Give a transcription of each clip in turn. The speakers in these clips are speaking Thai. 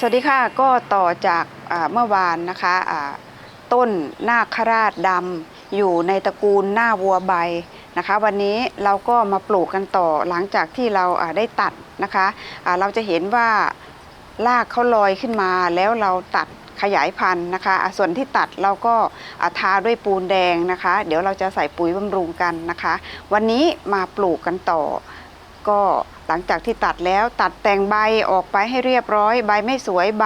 สวัสดีค่ะก็ต่อจากเมื่อวานนะคะต้นนาคราชดำอยู่ในตระกูลหน้าวัวใบนะคะ วันนี้เราก็มาปลูกกันต่อหลังจากที่เราได้ตัดนะคะอ่าเราจะเห็นว่ารากเขาลอยขึ้นมาแล้วเราตัดขยายพันธุ์นะคะ ส่วนที่ตัดเราก็ทาด้วยปูนแดงนะคะ เดี๋ยวเราจะใส่ปุ๋ยบำรุงกันนะคะ วันนี้มาปลูกกันต่อก็ หลังจากที่ตัดแล้วตัดแต่งใบออกไปให้เรียบร้อย ใบไม่สวยใบ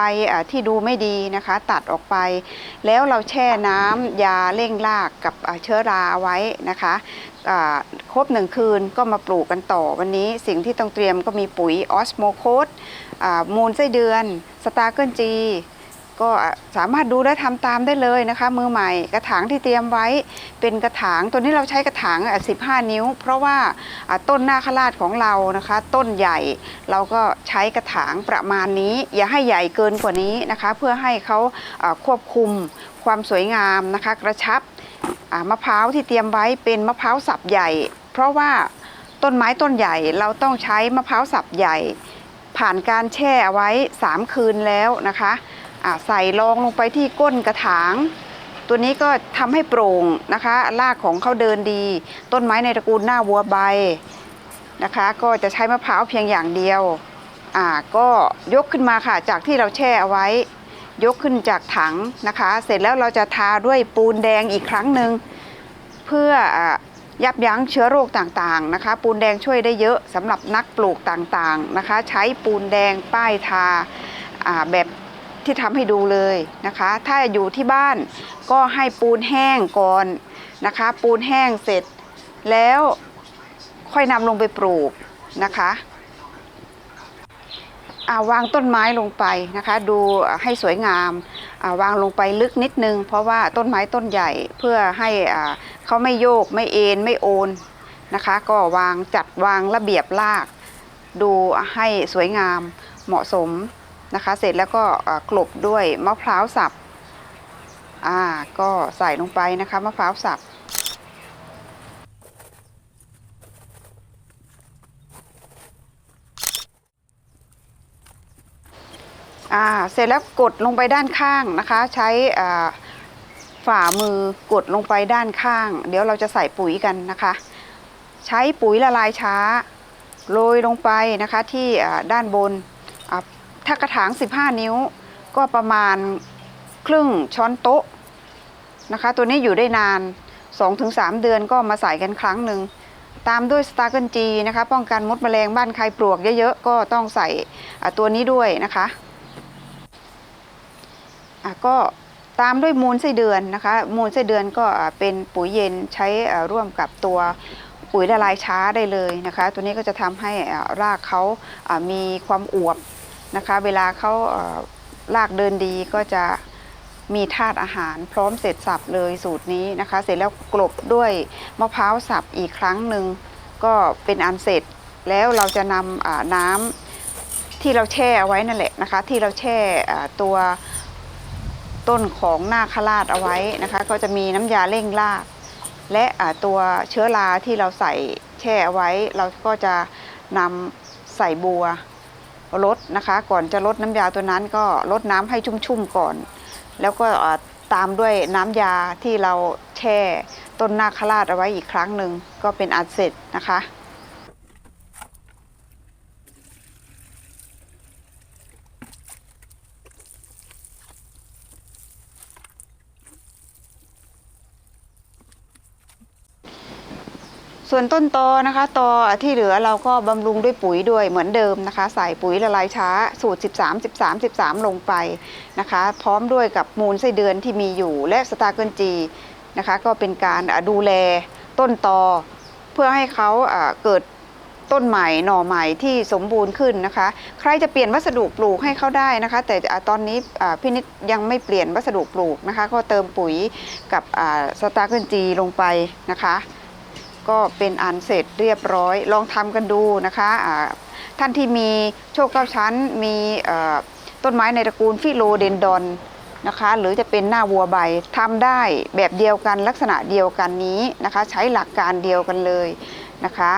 ที่ดูไม่ดีนะคะ ตัดออกไป แล้วเราแช่น้ำยาเร่งรากกับเชื้อราไว้นะคะครบหนึ่งคืนก็มาปลูกกันต่อวันนี้สิ่งที่ต้องเตรียมก็มีปุ๋ยออสโมโคดมูลไส้เดือน สตาร์เกิลจี ก็สามารถดูและทำตามได้เลยนะคะ มือใหม่กระถางที่เตรียมไว้เป็นกระถางตัวนี้เราใช้กระถาง 15 นิ้ว เพราะว่าต้นนาคราชของเรานะคะ ต้นใหญ่เราก็ใช้กระถางประมาณนี้ อย่าให้ใหญ่เกินกว่านี้นะคะ เพื่อให้เขาควบคุมความสวยงามนะคะ กระชับะมะพร้าวที่เตรียมไว้เป็นมะพร้าวสับใหญ่ เพราะว่าต้นไม้ต้นใหญ่เราต้องใช้มะพร้าวสับใหญ่ ผ่านการแช่เอาไว้ 3 คืนแล้วนะคะ ใส่รองลงไปที่ก้นกระถาง ตัวนี้ก็ทำให้โปร่งนะคะรากของเขาเดินดี ต้นไม้ในตระกูลหน้าวัวใบนะคะ ก็จะใช้มะพร้าวเพียงอย่างเดียวอ่าก็ยกขึ้นมาค่ะจากที่เราแช่เอาไว้ ยกขึ้นจากถังนะคะ เสร็จแล้วเราจะทาด้วยปูนแดงอีกครั้งหนึ่งเพื่อยับยั้งเชื้อโรคต่างๆนะคะ ปูนแดงช่วยได้เยอะสำหรับนักปลูกต่างๆนะคะ ใช้ปูนแดงป้ายทาแบบ ที่ทำให้ดูเลยนะคะ ถ้าอยู่ที่บ้านก็ให้ปูนแห้งก่อนนะคะ ปูนแห้งเสร็จ แล้วค่อยนำลงไปปลูกนะคะอ่าวางต้นไม้ลงไปนะคะ ดูให้สวยงามอ่าวางลงไปลึกนิดนึง เพราะว่าต้นไม้ต้นใหญ่เพื่อให้อ่าเขาไม่โยกไม่เอ็นไม่โอนนะคะ ก็วางจัดวางระเบียบราก ดูให้สวยงามเหมาะสม นะคะ เสร็จแล้วก็กลบด้วยมะพร้าวสับอ่าก็ใส่ลงไปนะคะมะพร้าวสับอ่าเสร็จแล้วกดลงไปด้านข้างนะคะ ใช้อ่าฝ่ามือกดลงไปด้านข้าง เดี๋ยวเราจะใส่ปุ๋ยกันนะคะ ใช้ปุ๋ยละลายช้า โรยลงไปนะคะที่ด้านบน ถ้ากระถาง 15 นิ้ว ก็ประมาณครึ่งช้อนโต๊ะนะคะ ตัวนี้อยู่ได้นาน 2-3 เดือนก็มาใส่กันครั้งหนึ่ง ตามด้วยสตาร์เกิลจีนะคะ ป้องกันมดแมลงบ้านใครปลวกเยอะๆ ก็ต้องใส่ตัวนี้ด้วยนะคะะก็ตามด้วยมูลไส้เดือนนะคะ มูลไส้เดือนก็เป็นปุ๋ยเย็นใช้ร่วมกับตัวปุ๋ยละลายช้าได้เลยนะคะ ตัวนี้ก็จะทำให้รากเขามีความอวบ นะคะ เวลาเขาอ่ากเดินดีก็จะมีธาตุอาหารพร้อมเสร็จสับเลยสูตรนี้นะคะ เสร็จแล้วกลบด้วยมะพร้าวสับอีกครั้งหนึ่งก็เป็นอันเสร็จแล้วเราจะนำน้ำที่เราแช่เอาไว้นั่นแหละนะคะ ที่เราแช่ตัวต้นของหน้าคราชเอาไว้นะคะ ก็จะมีน้ำยาเร่งราก และตัวเชื้อราที่เราใส่แช่เอาไว้ เราก็จะนำใส่บัว ลดนะคะ ก่อนจะลดน้ำยาตัวนั้นก็ลดน้ำให้ชุ่มๆก่อน แล้วก็ตามด้วยน้ำยาที่เราแช่ต้นนาคราชเอาไว้อีกครั้งหนึ่งก็เป็นอันเสร็จนะคะ ส่วนต้นตอนะคะตอที่เหลือเราก็บำรุงด้วยปุ๋ยด้วยเหมือนเดิมนะคะ ใส่ปุ๋ยละลายช้าสูตร 13 13 13 ลงไปนะคะ พร้อมด้วยกับมูลไส้เดือนที่มีอยู่และสตาร์เกิลจีนะคะก็เป็นการดูแลต้นตอ เพื่อให้เขาเกิดต้นใหม่หน่อใหม่ที่สมบูรณ์ขึ้นนะคะ ใครจะเปลี่ยนวัสดุปลูกให้เขาได้นะคะ แต่ตอนนี้พี่นิดยังไม่เปลี่ยนวัสดุปลูกนะคะ ก็เติมปุ๋ยกับสตาร์เกิลจีลงไปนะคะ ก็เป็นอันเสร็จเรียบร้อย ลองทำกันดูนะคะท่านที่มีโชคเก้าชั้นมีต้นไม้ในตระกูลฟิโลเดนดอนนะคะ หรือจะเป็นหน้าวัวใบทำได้แบบเดียวกันลักษณะเดียวกันนี้นะคะ ใช้หลักการเดียวกันเลยนะคะ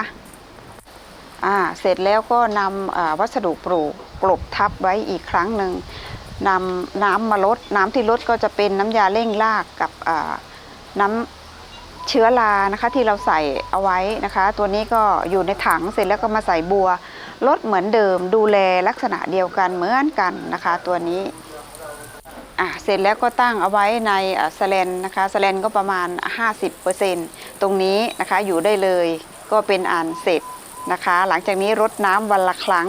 อ่าเสร็จแล้วก็นำวัสดุปลูกกลบทับไว้อีกครั้งหนึ่งนำน้ำมาลด น้ำที่ลดก็จะเป็นน้ำยาเร่งรากกับน้ำ เชื้อรานะคะที่เราใส่เอาไว้นะคะ ตัวนี้ก็อยู่ในถังเสร็จแล้วก็มาใส่บัวลดเหมือนเดิม ดูแลลักษณะเดียวกันเหมือนกันนะคะ ตัวนี้อะเสร็จแล้วก็ตั้งเอาไว้ในสแลนนะคะสแลนก็ประมาณ 50%ตรงนี้นะคะอยู่ได้เลยก็เป็นอันเสร็จนะคะ หลังจากนี้รดน้ำวันละครั้ง